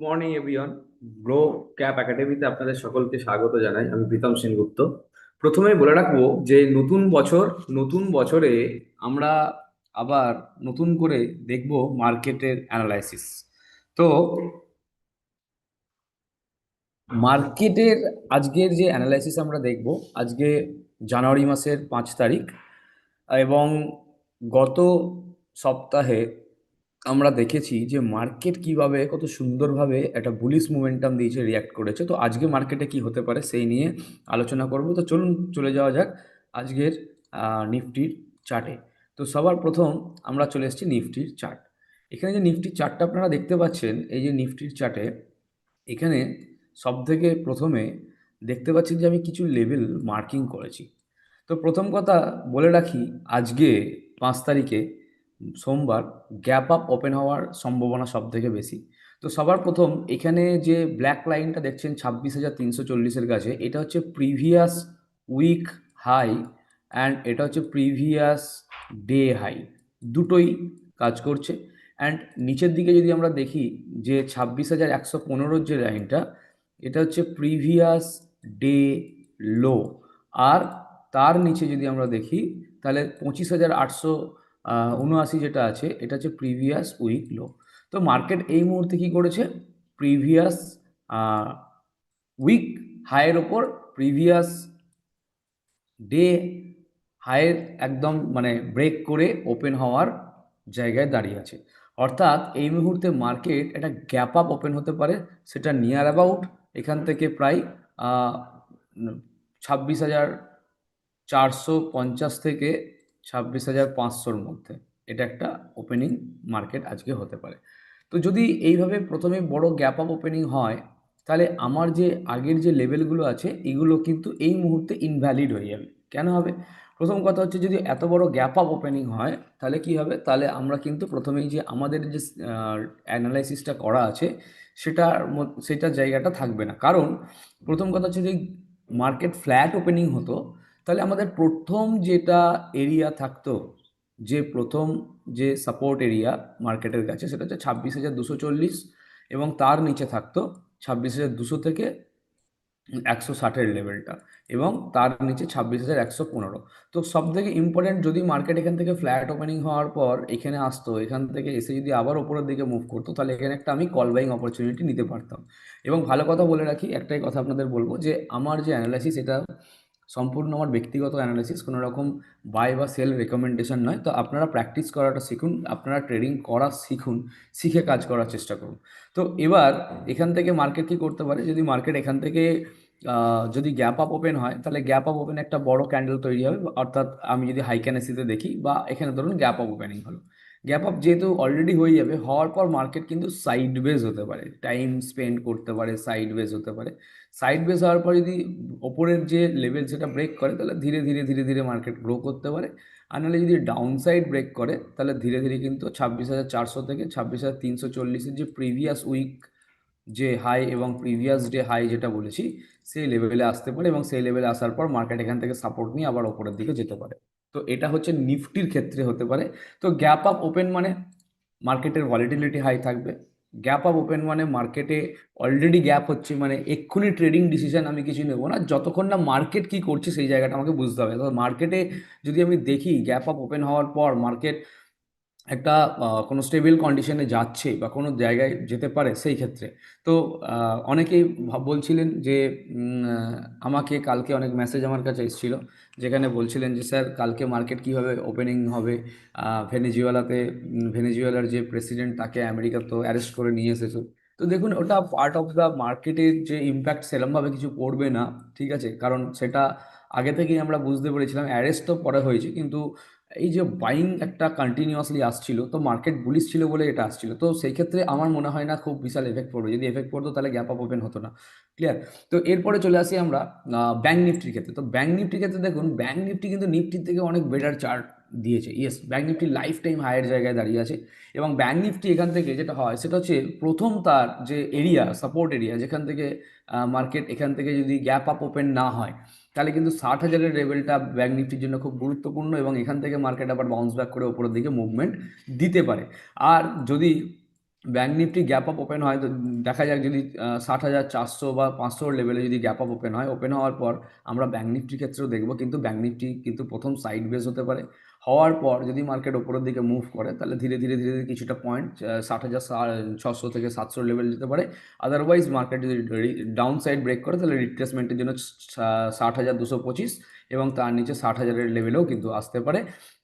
Morning everyone grow cap একাডেমিতে আপনাদের সকলকে স্বাগত জানাই। আমি প্রীতম সেনগুপ্ত। প্রথমেই বলে রাখব যে, নতুন বছর, নতুন বছরে আমরা আবার নতুন করে দেখব মার্কেটের অ্যানালাইসিস। তো, মার্কেটের আজকের যে অ্যানালাইসিস আমরা দেখব, আজকে জানুয়ারি মাসের পাঁচ তারিখ এবং গত সপ্তাহে আমরা দেখেছি যে মার্কেট কীভাবে, কত সুন্দরভাবে একটা বুলিশ মোমেন্টাম দিয়েছে রিয়াক্ট করেছে। তো আজকে মার্কেটে কি হতে পারে সেই নিয়ে আলোচনা করব। তো চলুন, চলে যাওয়া যাক আজকের নিফটির চার্টে তো সবার প্রথম আমরা চলে এসেছি নিফটির চার্ট এখানে যে নিফটির চার্টটা আপনারা দেখতে পাচ্ছেন, এই যে নিফটির চার্টে এখানে সব থেকে প্রথমে দেখতে পাচ্ছেন যে আমি কিছু লেভেল মার্কিং করেছি। তো প্রথম কথা বলে রাখি, আজকে পাঁচ তারিখে সোমবার গ্যাপ আপ ওপেন হওয়ার সম্ভাবনা সব থেকে বেশি। তো সবার প্রথম এখানে যে ব্ল্যাক লাইনটা দেখছেন ছাব্বিশ হাজার তিনশো চল্লিশের কাছে, এটা হচ্ছে প্রিভিয়াস উইক হাই অ্যান্ড এটা হচ্ছে প্রিভিয়াস ডে হাই দুটোই কাজ করছে। অ্যান্ড নিচের দিকে যদি আমরা দেখি যে ছাব্বিশ হাজার একশো পনেরোর যে লাইনটা এটা হচ্ছে প্রিভিয়াস ডে লো আর তার নিচে যদি আমরা দেখি, তাহলে পঁচিশ হাজার আটশো উনআশি যেটা আছে, এটা হচ্ছে প্রিভিয়াস উইক লো তো মার্কেট এই মুহূর্তে কি করেছে? প্রিভিয়াস উইক হাইয়ের ওপর প্রিভিয়াস ডে হাইয়ের একদম মানে ব্রেক করে ওপেন হওয়ার জায়গায় দাঁড়িয়ে আছে। অর্থাৎ এই মুহূর্তে মার্কেট একটা গ্যাপ আপ ওপেন হতে পারে, সেটা নিয়ার অ্যাবাউট এখান থেকে প্রায় ছাব্বিশ হাজার চারশো পঞ্চাশ থেকে ছাব্বিশ হাজার পাঁচশোর মধ্যে। এটা একটা ওপেনিং মার্কেট আজকে হতে পারে। তো যদি এইভাবে প্রথমে বড় গ্যাপ আপ ওপেনিং হয়, তাহলে আমার যে আগের যে লেভেলগুলো আছে, এগুলো কিন্তু এই মুহূর্তে ইনভ্যালিড হয়ে যাবে। কেন হবে? প্রথম কথা হচ্ছে যদি এত বড় গ্যাপ আপ ওপেনিং হয়, তাহলে কি হবে? তাহলে আমরা কিন্তু প্রথমেই যে আমাদের যে অ্যানালাইসিসটা করা আছে, সেটার সেটার জায়গাটা থাকবে না। কারণ প্রথম কথা হচ্ছে যে মার্কেট ফ্ল্যাট ওপেনিং হতো তাহলে আমাদের প্রথম যেটা এরিয়া থাকতো, যে প্রথম যে সাপোর্ট এরিয়া মার্কেটের কাছে, সেটা হচ্ছে ছাব্বিশ হাজার দুশো চল্লিশ এবং তার নিচে থাকতো ছাব্বিশ হাজার দুশো থেকে একশো ষাটের লেভেলটা এবং তার নিচে ছাব্বিশ হাজার একশো পনেরো। তো সব থেকে ইম্পর্টেন্ট যদি মার্কেট এখান থেকে ফ্ল্যাট ওপেনিং হওয়ার পর এখানে আসতো, এখান থেকে এসে যদি আবার ওপরের দিকে মুভ করতো, তাহলে এখানে একটা আমি কল বাইং অপরচুনিটি নিতে পারতাম। এবং ভালো কথা বলে রাখি, একটাই কথা আপনাদের বলব যে আমার যে অ্যানালাইসিস এটা সম্পূর্ণ আমার ব্যক্তিগত অ্যানালিসিস কোনো রকম বাই বা সেল রেকমেন্ডেশন নয়। তো আপনারা প্র্যাকটিস করাটা শিখুন, আপনারা ট্রেডিং করা শিখুন, শিখে কাজ করার চেষ্টা করুন। তো এবার এখান থেকে মার্কেট কী করতে পারে? যদি মার্কেট এখান থেকে যদি গ্যাপ আপ ওপেন হয়, তাহলে গ্যাপ আপ ওপেন একটা বড় ক্যান্ডেল তৈরি হবে। অর্থাৎ আমি যদি হাই ক্যানেসিতে দেখি বা এখানে ধরুন গ্যাপ আপ ওপেনিং হলো। গ্যাপ আপ যেহেতু অলরেডি হয়ে যাবে, হওয়ার পর মার্কেট কিন্তু সাইড বেজ হতে পারে। টাইম স্পেন্ড করতে পারে সাইড বেজ হতে পারে। সাইড বেস হওয়ার পর যদি ওপরের যে লেভেল সেটা ব্রেক করে, তাহলে ধীরে ধীরে ধীরে ধীরে মার্কেট গ্রো করতে পারে। আর নাহলে যদি ডাউন সাইড ব্রেক করে, তাহলে ধীরে ধীরে কিন্তু ছাব্বিশ হাজার চারশো থেকে ছাব্বিশ হাজার তিনশো চল্লিশের যে প্রিভিয়াস উইক যে হাই এবং প্রিভিয়াস ডে হাই যেটা বলেছি, সেই লেভেলে আসতে পারে এবং সেই লেভেলে আসার পর মার্কেট এখান থেকে সাপোর্ট নিয়ে আবার ওপরের দিকে যেতে পারে। তো এটা হচ্ছে নিফটির ক্ষেত্রে হতে পারে। তো গ্যাপ আপ ওপেন মানে মার্কেটের ভলিটিলিটি হাই থাকবে। গ্যাপ আপ ওপেন মানে মার্কেটে অলরেডি গ্যাপ হচ্ছে মানে এক্ষুনি ট্রেডিং ডিসিশন আমি কিছু নেব না। যতক্ষণ না মার্কেট কি করছে সেই জায়গাটা আমাকে বুঝতে হবে। মার্কেটে যদি আমি দেখি গ্যাপ আপ ওপেন হওয়ার পর মার্কেট একটা কোনো স্টেবল কন্ডিশনে যাচ্ছে বা কোনো জায়গায় যেতে পারে সেই ক্ষেত্রে। তো অনেকেই বলছিলেন যে আমাকে কালকে অনেক মেসেজ আমার কাছে এসেছিল, যেখানে বলছিলেন যে, স্যার, কালকে মার্কেট কীভাবে ওপেনিং হবে? ভেনেজুয়েলাতে ভেনেজুয়েলার যে প্রেসিডেন্ট তাকে আমেরিকা তো অ্যারেস্ট করে নিয়ে এসেছে। তো দেখুন, ওটা পার্ট অফ দ্য মার্কেটের যে ইম্প্যাক্ট সেরমভাবে কিছু পড়বে না, ঠিক আছে? কারণ সেটা আগে থেকেই আমরা বুঝতে পেরেছিলাম অ্যারেস্ট তো পরে হয়েছে, কিন্তু এই যে বাইং একটা কন্টিনিউয়াসলি আসছিল, তো মার্কেট বুলিশ ছিল বলে এটা আসছিল। তো সেই ক্ষেত্রে আমার মনে হয় না খুব বিশাল এফেক্ট পড়বে। যদি এফেক্ট পড়তো তাহলে গ্যাপ আপ ওপেন হতো না। ক্লিয়ার তো এরপরে চলে আসি আমরা ব্যাঙ্ক নিফটির ক্ষেত্রে। তো ব্যাঙ্ক নিফটির ক্ষেত্রে দেখুন ব্যাঙ্ক নিফটি কিন্তু নিফটির থেকে অনেক বেটার চার্ট দিয়েছে। Yes Bank Nifty life time higher জায়গায় দাঁড়িয়ে আছে। এবং ব্যাঙ্ক নিফটি এখান থেকে যেটা হয়, সেটা হচ্ছে প্রথম তার যে এরিয়া সাপোর্ট এরিয়া যেখান থেকে মার্কেট এখান থেকে যদি গ্যাপ আপ ওপেন না হয় তাহলে কিন্তু ষাট হাজারের লেভেলটা ব্যাঙ্ক নিফটির জন্য খুব গুরুত্বপূর্ণ এবং এখান থেকে মার্কেট আবার বাউন্স ব্যাক করে ওপরের দিকে মুভমেন্ট দিতে পারে। আর যদি Bank Nifty gap up open হয়, তো দেখা যাক যদি ষাট হাজার চারশো বা পাঁচশোর লেভেলে যদি গ্যাপ আপ ওপেন হয় ওপেন হওয়ার পর আমরা ব্যাঙ্ক নিফটির ক্ষেত্রেও দেখব, কিন্তু ব্যাঙ্ক নিফটি কিন্তু প্রথম সাইড বেস হতে পারে। হওয়ার পর যদি মার্কেট ওপরের দিকে মুভ করে, তাহলে ধীরে ধীরে ধীরে ধীরে কিছুটা পয়েন্ট ষাট হাজার ছশো থেকে সাতশো লেভেল যেতে পারে। আদারওয়াইজ মার্কেট যদি ডাউন সাইড ব্রেক করে, তাহলে রিপ্লেসমেন্টের জন্য ষাট হাজার দুশো পঁচিশ এবং তার নিচে ষাট হাজারের লেভেলেও কিন্তু আসতে পারে।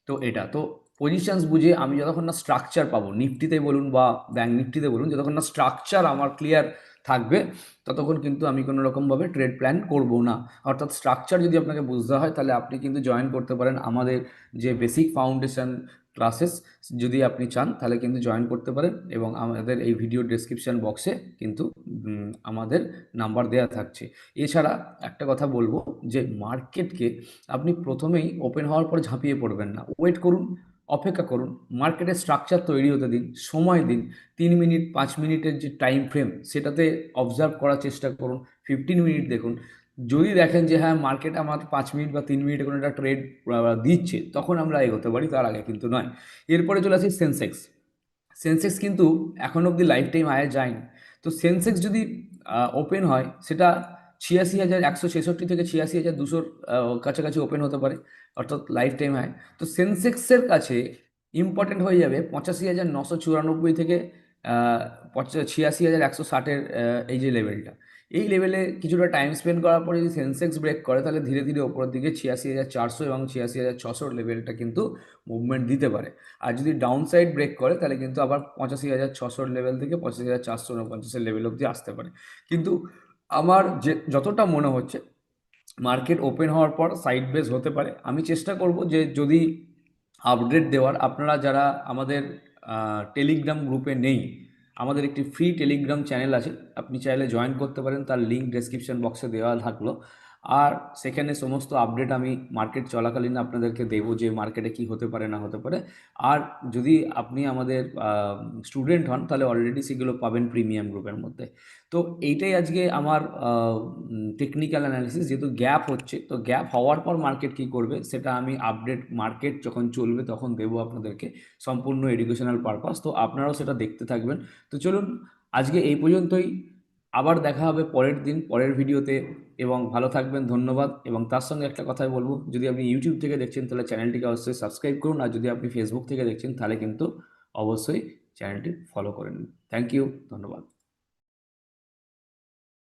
তো এটা, তো পজিশনস বুঝে আমি যতক্ষণ না স্ট্রাকচার পাবো, নিফটিতে বলুন বা ব্যাঙ্ক নিফটিতে বলুন, যতক্ষণ না স্ট্রাকচার আমার ক্লিয়ার থাকবে, ততক্ষণ কিন্তু আমি কোনো রকমভাবে ট্রেড প্ল্যান করব না। অর্থাৎ স্ট্রাকচার যদি আপনাকে বুঝতে হয়, তাহলে আপনি কিন্তু জয়েন করতে পারেন আমাদের যে বেসিক ফাউন্ডেশন ক্লাসেস যদি আপনি চান, তাহলে কিন্তু জয়েন করতে পারেন এবং আমাদের এই ভিডিও ডেসক্রিপশন বক্সে কিন্তু আমাদের নাম্বার দেওয়া থাকছে। এছাড়া একটা কথা বলব যে মার্কেটকে আপনি প্রথমেই ওপেন হওয়ার পর ঝাঁপিয়ে পড়বেন না। ওয়েট করুন। অপেক্ষা করুন মার্কেটের স্ট্রাকচার তৈরি হতে দিন, সময় দিন, তিন মিনিট, পাঁচ মিনিটের যে টাইম ফ্রেম সেটাতে অবজার্ভ করার চেষ্টা করুন ফিফটিন মিনিট দেখুন। যদি দেখেন যে হ্যাঁ মার্কেট আমার পাঁচ মিনিট বা তিন মিনিটে কোনো একটা ট্রেড দিচ্ছে, তখন আমরা এগোতে পারি, তার আগে কিন্তু নয়। এরপরে চলে আসি সেন্সেক্স সেন্সেক্স কিন্তু এখন অবধি লাইফ টাইম আয়ে যায়নি। তো সেন্সেক্স যদি ওপেন হয়, সেটা ছিয়াশি হাজার, একশো ছেষট্টি থেকে ছিয়াশি হাজার দুশোর কাছাকাছি ওপেন হতে পারে, অর্থাৎ লাইফ টাইম হাই তো সেন্সেক্সের কাছে ইম্পর্টেন্ট হয়ে যাবে পঁচাশি হাজার নশো চুরানব্বই থেকে ছিয়াশি হাজার একশো ষাটের এই যে লেভেলটা এই লেভেলে কিছুটা টাইম স্পেন্ড করার পরে যদি সেন্সেক্স ব্রেক করে, তাহলে ধীরে ধীরে ওপরের দিকে ছিয়াশি হাজার চারশো এবং ছিয়াশি হাজার ছশোর লেভেলটা কিন্তু মুভমেন্ট দিতে পারে। আর যদি ডাউন সাইড ব্রেক করে, তাহলে কিন্তু আবার পঁচাশি হাজার ছশোর লেভেল থেকে পঁচাশি হাজার চারশো উনপঞ্চাশের লেভেল অবধি আসতে পারে। কিন্তু আমার যে যতটা মনে হচ্ছে, মার্কেট ওপেন হওয়ার পর সাইড বেস হতে পারে। আমি চেষ্টা করব যে যদি আপডেট দেওয়ার, আপনারা যারা আমাদের টেলিগ্রাম গ্রুপে নেই, আমাদের একটি ফ্রি টেলিগ্রাম চ্যানেল আছে, আপনি চাইলে জয়েন করতে পারেন, তার লিঙ্ক ডেসক্রিপশন বক্সে দেওয়া থাকল। আর সেখানে সমস্ত আপডেট আমি মার্কেট চলাকালীন আপনাদেরকে দেবো যে মার্কেটে কি হতে পারে, না হতে পারে। আর যদি আপনি আমাদের স্টুডেন্ট হন, তাহলে অলরেডি সেগুলো পাবেন প্রিমিয়াম গ্রুপের মধ্যে। তো এইটাই আজকে আমার টেকনিক্যাল অ্যানালিসিস যেহেতু গ্যাপ হচ্ছে, তো গ্যাপ হওয়ার পর মার্কেট কি করবে, সেটা আমি আপডেট মার্কেট যখন চলবে তখন দেবো আপনাদেরকে সম্পূর্ণ এডুকেশনাল পারপাস তো আপনারাও সেটা দেখতে থাকবেন। তো চলুন, আজকে এই পর্যন্তই। আবার দেখা হবে পরের দিন, পরের ভিডিওতে। এবং ভালো থাকবেন, ধন্যবাদ। এবং তার সঙ্গে একটা কথাই বলব, যদি আপনি ইউটিউব থেকে দেখছেন, তাহলে চ্যানেলটিকে অবশ্যই সাবস্ক্রাইব করুন। আর যদি আপনি ফেসবুক থেকে দেখছেন, তাহলে কিন্তু অবশ্যই চ্যানেলটি ফলো করে নিন। থ্যাংক ইউ ধন্যবাদ।